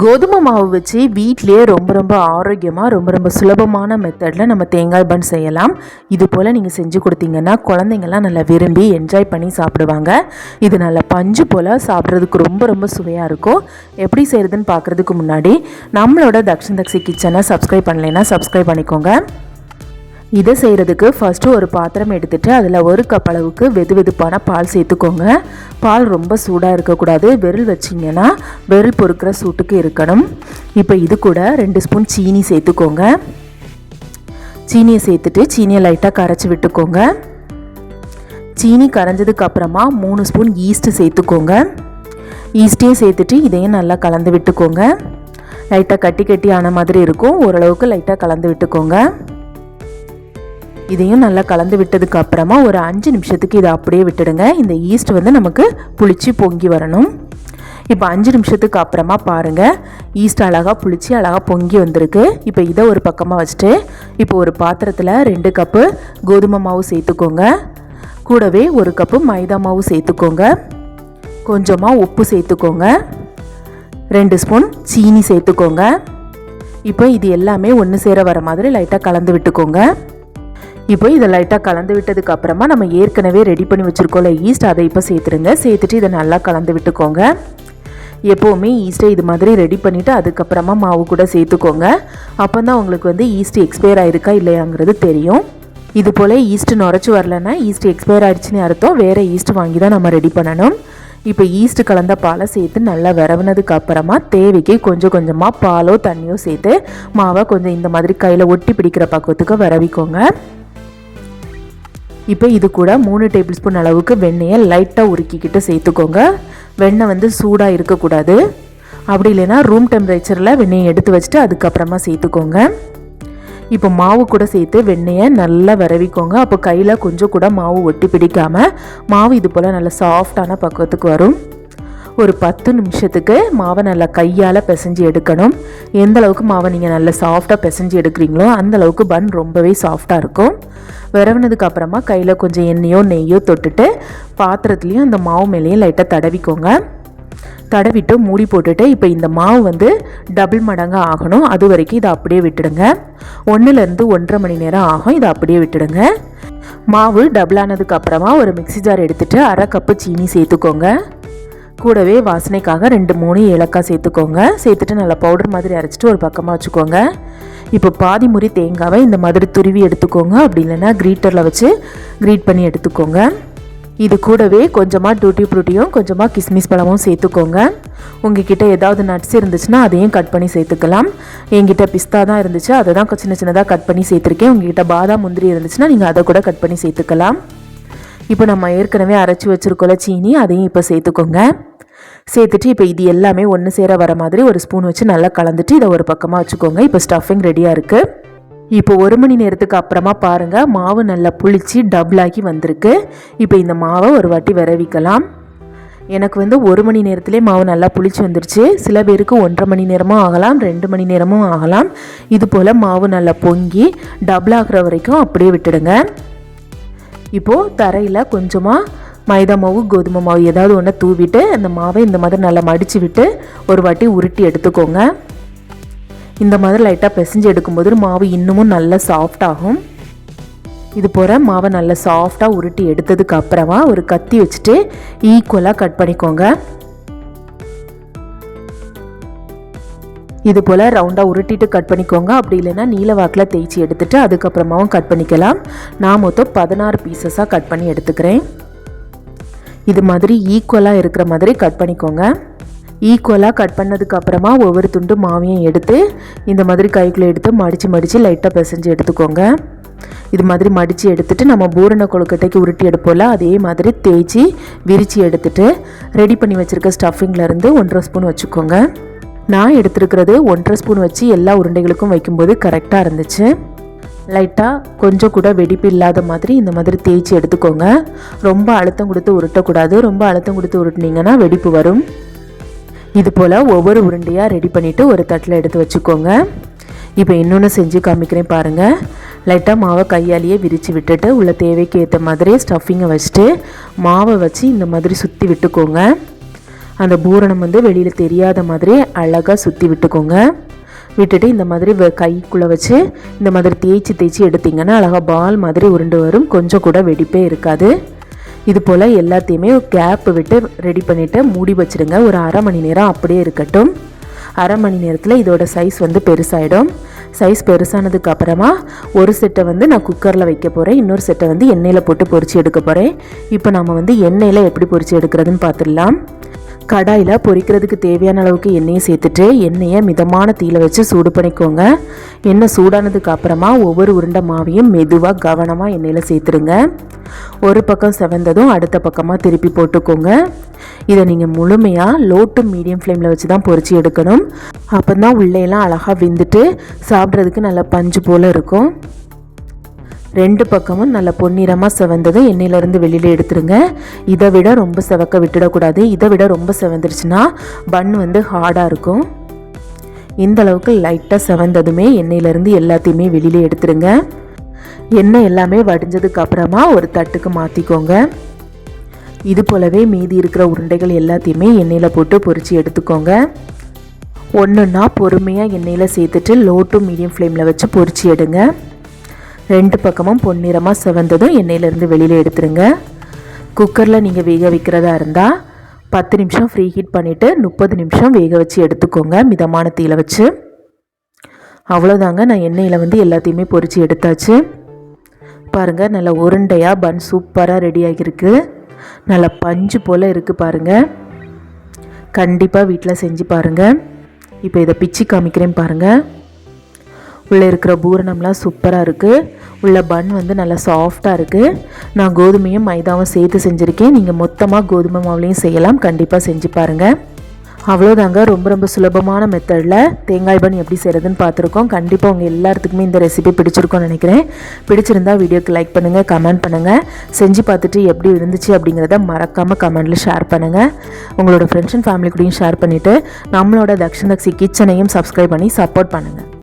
கோதுமை மாவு வச்சு வீட்லேயே ரொம்ப ரொம்ப ஆரோக்கியமாக ரொம்ப ரொம்ப சுலபமான மெத்தடில் நம்ம தேங்காய் பன் செய்யலாம். இது போல் நீங்கள் செஞ்சு கொடுத்தீங்கன்னா குழந்தைங்கள்லாம் நல்லா விரும்பி என்ஜாய் பண்ணி சாப்பிடுவாங்க. இது நல்லா பஞ்சு போல் சாப்பிட்றதுக்கு ரொம்ப ரொம்ப சுவையாக இருக்கும். எப்படி செய்கிறதுன்னு பார்க்குறதுக்கு முன்னாடி நம்மளோட தக்ஷன் தக்ஷி கிச்சனை சப்ஸ்கிரைப் பண்ணலைன்னா சப்ஸ்கிரைப் பண்ணிக்கோங்க. இதை செய்கிறதுக்கு ஃபஸ்ட்டு ஒரு பாத்திரம் எடுத்துகிட்டு அதில் ஒரு கப் அளவுக்கு வெது வெதுப்பான பால் சேர்த்துக்கோங்க. பால் ரொம்ப சூடாக இருக்கக்கூடாது. விரல் வச்சிங்கன்னா விரல் பொறுக்கிற சூட்டுக்கு இருக்கணும். இப்போ இது கூட ரெண்டு ஸ்பூன் சீனி சேர்த்துக்கோங்க. சீனியை சேர்த்துட்டு சீனியை லைட்டாக கரைச்சி விட்டுக்கோங்க. சீனி கரைஞ்சதுக்கு அப்புறமா மூணு ஸ்பூன் ஈஸ்ட்டு சேர்த்துக்கோங்க. ஈஸ்ட்டையும் சேர்த்துட்டு இதையும் நல்லா கலந்து விட்டுக்கோங்க. லைட்டாக கட்டி கட்டி ஆன மாதிரி இருக்கும். ஓரளவுக்கு லைட்டாக கலந்து விட்டுக்கோங்க. இதையும் நல்லா கலந்து விட்டதுக்கு அப்புறமா ஒரு அஞ்சு நிமிஷத்துக்கு இதை அப்படியே விட்டுடுங்க. இந்த ஈஸ்ட் வந்து நமக்கு புளிச்சு பொங்கி வரணும். இப்போ அஞ்சு நிமிஷத்துக்கு அப்புறமா பாருங்கள் ஈஸ்ட் அழகாக புளிச்சு அழகாக பொங்கி வந்திருக்கு. இப்போ இதை ஒரு பக்கமாக வச்சுட்டு இப்போ ஒரு பாத்திரத்தில் ரெண்டு கப்பு கோதுமை மாவு சேர்த்துக்கோங்க. கூடவே ஒரு கப்பு மைதா மாவு சேர்த்துக்கோங்க. கொஞ்சமாக உப்பு சேர்த்துக்கோங்க. ரெண்டு ஸ்பூன் சீனி சேர்த்துக்கோங்க. இப்போ இது எல்லாமே ஒன்று சேர வர மாதிரி லைட்டாக கலந்து விட்டுக்கோங்க. இப்போ இதை லைட்டாக கலந்து விட்டதுக்கு அப்புறமா நம்ம ஏற்கனவே ரெடி பண்ணி வச்சுருக்கோம்ல ஈஸ்ட் அதை இப்போ சேர்த்துருங்க. சேர்த்துட்டு இதை நல்லா கலந்து விட்டுக்கோங்க. எப்போவுமே ஈஸ்ட்டை இது மாதிரி ரெடி பண்ணிவிட்டு அதுக்கப்புறமா மாவு கூட சேர்த்துக்கோங்க. அப்போ தான் உங்களுக்கு வந்து ஈஸ்ட் எக்ஸ்பயர் ஆயிருக்கா இல்லையாங்கிறது தெரியும். இது போல் ஈஸ்ட் நுரைச்சி வரலன்னா ஈஸ்ட் எக்ஸ்பயர் ஆயிடுச்சுன்னு அர்த்தம். வேறு ஈஸ்ட் வாங்கி தான் நம்ம ரெடி பண்ணணும். இப்போ ஈஸ்ட் கலந்த பாலை சேர்த்து நல்லா விரவுனதுக்கு அப்புறமா தேவைக்கு கொஞ்சம் கொஞ்சமாக பாலோ தண்ணியோ சேர்த்து மாவை கொஞ்சம் இந்த மாதிரி கையில் ஒட்டி பிடிக்கிற பக்குவத்துக்கு விரவிக்கோங்க. இப்போ இது கூட மூணு டேபிள் ஸ்பூன் அளவுக்கு வெண்ணெயை லைட்டாக உருக்கிக்கிட்டு சேர்த்துக்கோங்க. வெண்ணெய் வந்து சூடாக இருக்கக்கூடாது. அப்படி இல்லைன்னா ரூம் டெம்பரேச்சரில் வெண்ணெயை எடுத்து வச்சுட்டு அதுக்கப்புறமா சேர்த்துக்கோங்க. இப்போ மாவு கூட சேர்த்து வெண்ணெயை நல்லா விரவிக்கோங்க அப்போ கையில் கொஞ்சம் கூட மாவு ஒட்டி பிடிக்காமல் மாவு இது போல் நல்லா சாஃப்டான பக்குவத்துக்கு வரும். ஒரு பத்து நிமிஷத்துக்கு மாவை நல்லா கையால் பிசைஞ்சு எடுக்கணும். எந்த அளவுக்கு மாவை நீங்கள் நல்லா சாஃப்டாக பிசைஞ்சு எடுக்கிறீங்களோ அந்த அளவுக்கு பன் ரொம்பவே சாஃப்டாக இருக்கும். விரவினதுக்கு அப்புறமா கையில் கொஞ்சம் எண்ணெயோ நெய்யோ தொட்டுட்டு பாத்திரத்துலேயும் அந்த மாவு மேலேயும் லைட்டாக தடவிக்கோங்க. தடவிட்டு மூடி போட்டுட்டு இப்போ இந்த மாவு வந்து டபுள் மடங்கு ஆகணும். அது வரைக்கும் இதை அப்படியே விட்டுடுங்க. ஒன்றுலேருந்து ஒன்றரை மணி நேரம் ஆகும். இதை அப்படியே விட்டுடுங்க. மாவு டபுள் ஆனதுக்கு அப்புறமா ஒரு மிக்சி ஜார் எடுத்துட்டு அரை கப்பு சீனி சேர்த்துக்கோங்க. கூடவே வாசனைக்காக ரெண்டு மூணு ஏலக்காய் சேர்த்துக்கோங்க. சேர்த்துட்டு நல்லா பவுடர் மாதிரி அரைச்சிட்டு ஒரு பக்கமாக வச்சுக்கோங்க. இப்போ பாதி முறி தேங்காவை இந்த மாதிரி துருவி எடுத்துக்கோங்க. அப்படி இல்லைன்னா கிரீட்டரில் வச்சு கிரீட் பண்ணி எடுத்துக்கோங்க. இது கூடவே கொஞ்சமாக டூட்டி ஃப்ரூட்டியும் கொஞ்சமாக கிஸ்மிஸ் பழமும் சேர்த்துக்கோங்க. உங்ககிட்ட ஏதாவது நட்ஸ் இருந்துச்சுன்னா அதையும் கட் பண்ணி சேர்த்துக்கலாம். என்கிட்ட பிஸ்தா தான் இருந்துச்சு அதை தான் சின்ன சின்னதாக கட் பண்ணி சேர்த்துருக்கேன். உங்ககிட்ட பாதாம் முந்திரி இருந்துச்சுன்னா நீங்கள் அதை கூட கட் பண்ணி சேர்த்துக்கலாம். இப்போ நம்ம ஏற்கனவே அரைச்சி வச்சுருக்கோல சீனி அதையும் இப்போ சேர்த்துக்கோங்க. சேர்த்துட்டு இப்போ இது எல்லாமே ஒன்று சேர வர மாதிரி ஒரு ஸ்பூன் வச்சு நல்லா கலந்துட்டு இதை ஒரு பக்கமாக வச்சுக்கோங்க. இப்போ ஸ்டஃபிங் ரெடியாக இருக்குது இப்போ ஒரு மணி நேரத்துக்கு அப்புறமா பாருங்கள் மாவு நல்லா புளிச்சு டபுளாகி வந்திருக்கு. இப்போ இந்த மாவை ஒரு வாட்டி விரவிக்கலாம். எனக்கு வந்து ஒரு மணி நேரத்திலே மாவு நல்லா புளிச்சு வந்துருச்சு. சில பேருக்கு ஒன்றரை மணி நேரமும் ஆகலாம் ரெண்டு மணி நேரமும் ஆகலாம். இது போல் மாவு நல்லா பொங்கி டபுள் ஆகிற வரைக்கும் அப்படியே விட்டுடுங்க. இப்போது தரையில் கொஞ்சமாக மைதா மாவு கோதுமை மாவு ஏதாவது ஒன்று தூவிட்டு அந்த மாவை இந்த மாதிரி நல்லா மடித்து விட்டு ஒரு வாட்டி உருட்டி எடுத்துக்கோங்க. இந்த மாதிரி லைட்டாக பிசைஞ்சு எடுக்கும்போது மாவு இன்னமும் நல்லா சாஃப்டாகும் இது போல் மாவை நல்லா சாஃப்டாக உருட்டி எடுத்ததுக்கு அப்புறமா ஒரு கத்தி வச்சுட்டு ஈக்குவலாக கட் பண்ணிக்கோங்க. இது போல் ரவுண்டாக உருட்டிட்டு கட் பண்ணிக்கோங்க. அப்படி இல்லைன்னா நீல வாக்கில் தேய்ச்சி எடுத்துட்டு அதுக்கப்புறமாவும் கட் பண்ணிக்கலாம். நான் மொத்தம் பதினாறு பீசஸாக கட் பண்ணி எடுத்துக்கிறேன். இது மாதிரி ஈக்குவலாக இருக்கிற மாதிரி கட் பண்ணிக்கோங்க. ஈக்குவலாக கட் பண்ணதுக்கு அப்புறமா ஒவ்வொரு துண்டு மாவையும் எடுத்து இந்த மாதிரி கைக்குள்ளே எடுத்து மடித்து மடித்து லைட்டாக பிசைஞ்சு எடுத்துக்கோங்க. இது மாதிரி மடித்து எடுத்துட்டு நம்ம பூரண கொழுக்கட்டைக்கு உருட்டி எடுப்போம்ல அதே மாதிரி தேய்ச்சி விரித்து எடுத்துட்டு ரெடி பண்ணி வச்சுருக்க ஸ்டஃபிங்லேருந்து ஒன்றரை ஸ்பூன் வச்சுக்கோங்க. நான் எடுத்துருக்கிறது ஒன்றரை ஸ்பூன் வச்சு எல்லா உருண்டைகளுக்கும் வைக்கும்போது கரெக்டாக இருந்துச்சு. லைட்டாக கொஞ்சம் கூட வெடிப்பு இல்லாத மாதிரி இந்த மாதிரி தேய்ச்சி எடுத்துக்கோங்க. ரொம்ப அழுத்தம் கொடுத்து உருட்டக்கூடாது. ரொம்ப அழுத்தம் கொடுத்து உருட்டினீங்கன்னா வெடிப்பு வரும். இது போல் ஒவ்வொரு உருண்டையாக ரெடி பண்ணிவிட்டு ஒரு தட்டில் எடுத்து வச்சுக்கோங்க. இப்போ இன்னொன்று செஞ்சு காமிக்கிறேன் பாருங்கள் லைட்டாக மாவை கையாலேயே விரித்து விட்டுட்டு உள்ள தேவைக்கு ஏற்ற மாதிரி ஸ்டஃபிங்கை வச்சுட்டு மாவை வச்சு இந்த மாதிரி சுற்றி விட்டுக்கோங்க. அந்த பூரணம் வந்து வெளியில் தெரியாத மாதிரி அழகாக சுற்றி விட்டுக்கோங்க. விட்டுட்டு இந்த மாதிரி கைக்குள்ளே வச்சு இந்த மாதிரி தேய்ச்சி தேய்ச்சி எடுத்தீங்கன்னா அழகாக பால் மாதிரி உருண்டு வரும். கொஞ்சம் கூட வெடிப்பே இருக்காது. இது போல் எல்லாத்தையுமே கேப் விட்டு ரெடி பண்ணிவிட்டு மூடி வச்சிடுங்க ஒரு அரை மணி நேரம் அப்படியே இருக்கட்டும். அரை மணி நேரத்தில் இதோட சைஸ் வந்து பெருசாகிடும் சைஸ் பெருசானதுக்கு அப்புறமா ஒரு செட்டை வந்து நான் குக்கரில் வைக்க போகிறேன் இன்னொரு செட்டை வந்து எண்ணெயில் போட்டு பொறிச்சு எடுக்க போகிறேன் இப்போ நம்ம வந்து எண்ணெயில் எப்படி பொறிச்சு எடுக்கிறதுன்னு பார்த்துடலாம் கடாயில் பொரிக்கிறதுக்கு தேவையான அளவுக்கு எண்ணெயை சேர்த்துட்டு எண்ணெயை மிதமான தீயில் வச்சு சூடு பண்ணிக்கோங்க. எண்ணெய் சூடானதுக்கு அப்புறமா ஒவ்வொரு உருண்டை மாவையும் மெதுவாக கவனமாக எண்ணெயில் சேர்த்துருங்க ஒரு பக்கம் செவந்ததும் அடுத்த பக்கமாக திருப்பி போட்டுக்கோங்க. இதை நீங்கள் முழுமையாக லோ டு மீடியம் ஃப்ளேமில் வச்சு தான் பொறிச்சு எடுக்கணும். அப்போ தான் உள்ளேயெல்லாம் அழகாக வெந்துட்டு சாப்பிட்றதுக்கு நல்ல பஞ்சு போல் இருக்கும். ரெண்டு பக்கமும் நல்ல பொன்னிறமாக செவந்ததும் எண்ணெயிலேருந்து வெளியில் எடுத்துருங்க. இதை விட ரொம்ப செவக்க விட்டுடக்கூடாது. இதை விட ரொம்ப செவந்துருச்சுன்னா பன் வந்து ஹார்டாக இருக்கும். இந்த அளவுக்கு லைட்டாக செவந்ததுமே எண்ணெயிலேருந்து எல்லாத்தையுமே வெளியில் எடுத்துருங்க. எண்ணெய் எல்லாமே வடிஞ்சதுக்கு அப்புறமா ஒரு தட்டுக்கு மாற்றிக்கோங்க இது போலவே மீதி இருக்கிற உருண்டைகள் எல்லாத்தையுமே எண்ணெயில் போட்டு பொறிச்சு எடுத்துக்கோங்க. ஒன்றுன்னா பொறுமையாக எண்ணெயில் சேர்த்துட்டு லோ டு மீடியம் ஃப்ளேமில் வச்சு பொறிச்சு எடுங்க. ரெண்டு பக்கமும் பொன்னிறமாக செவந்ததும் எண்ணெயிலேருந்து வெளியில் எடுத்துருங்க. குக்கரில் நீங்கள் வேக வைக்கிறதா இருந்தால் பத்து நிமிஷம் ஃப்ரீ ஹீட் பண்ணிவிட்டு முப்பது நிமிஷம் வேக வச்சு எடுத்துக்கோங்க மிதமான தீயில் வச்சு. அவ்வளோதாங்க நான் எண்ணெயில் வந்து எல்லாத்தையுமே பொறிச்சு எடுத்தாச்சு. பாருங்கள் நல்லா உருண்டையாக பன் சூப்பராக ரெடி ஆகியிருக்கு. நல்லா பஞ்சு போல் இருக்குது பாருங்கள் கண்டிப்பாக வீட்டில் செஞ்சு பாருங்கள் இப்போ இதை பிச்சு காமிக்கிறேன் பாருங்கள் உள்ளே இருக்கிற பூரணம்லாம் சூப்பராக இருக்குது உள்ள பன் வந்து நல்லா சாஃப்டாக இருக்குது நான் கோதுமையும் மைதாவும் சேர்த்து செஞ்சுருக்கேன். நீங்கள் மொத்தமாக கோதுமை மாவுலையும் செய்யலாம். கண்டிப்பாக செஞ்சு பாருங்கள் அவ்வளோதாங்க. ரொம்ப ரொம்ப சுலபமான மெத்தடில் தேங்காய் பன் எப்படி செய்கிறதுன்னு பார்த்துருக்கோம். கண்டிப்பாக உங்கள் எல்லாத்துக்குமே இந்த ரெசிபி பிடிச்சிருக்கோன்னு நினைக்கிறேன். பிடிச்சிருந்தா வீடியோக்கு லைக் பண்ணுங்கள் கமெண்ட் பண்ணுங்கள் செஞ்சு பார்த்துட்டு எப்படி இருந்துச்சு அப்படிங்கிறத மறக்காமல் கமெண்ட்டில் ஷேர் பண்ணுங்கள் உங்களோட ஃப்ரெண்ட்ஸ் அண்ட் ஃபேமிலி கூடயும் ஷேர் பண்ணிவிட்டு நம்மளோட தக்ஷன் தக்ஷி கிச்சனையும் சப்ஸ்கிரைப் பண்ணி சப்போர்ட் பண்ணுங்கள்